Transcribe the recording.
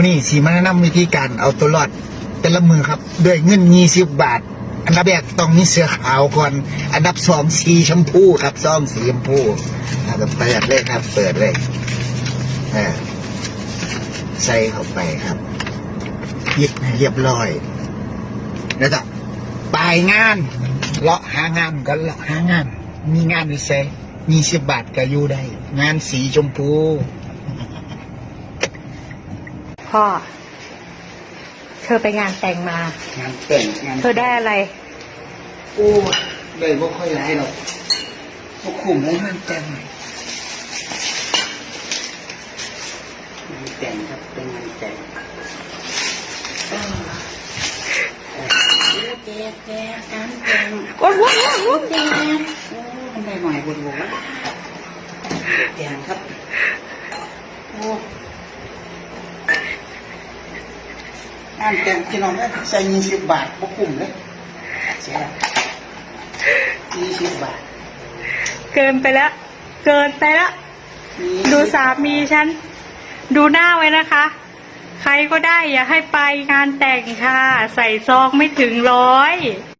มื่อนี้สีมาแนะนำวิธีการเอาตัวรอดแต่ละมือครับด้วยเงินยี่สิบบาท อันดับแรกต้องมีเสื้อขาวก่อน อันดับสองสีชมพูครับซองสีชมพูอันดับเปิดเลยครับ เปิดเลยใส่เข้าไปครับยิบเรียบร้อยแล้วก็ปลายงานเลาะหางานก็เลาะหางาน มีงานอยู่เซมีสิบบาทก็อยู่ได้ งานสีชมพู พ่อ เธอไปงานแต่งมา งานแต่งงานเธอได้อะไร โอ้ได้บ่ค่อยหลายหรอกบ่คุ้มเลยงานแต่งงานแต่งครับเป็นงานแต่งแกแกการแต่งว้าวว้าวว้าวแกโอ้มันได้หน่อยบนหัวแต่งครับโอ้ งานแต่งพี่น้องได้ใส่ยี่สิบบาทบ่คุ้มเลยเสียยี่สิบบาท เกินไปแล้ว เกินไปแล้ว 20ดูสามีฉัน ดูหน้าไว้นะคะ ใครก็ได้อย่าให้ไปงานแต่งค่ะ ใส่ซองไม่ถึงร้อย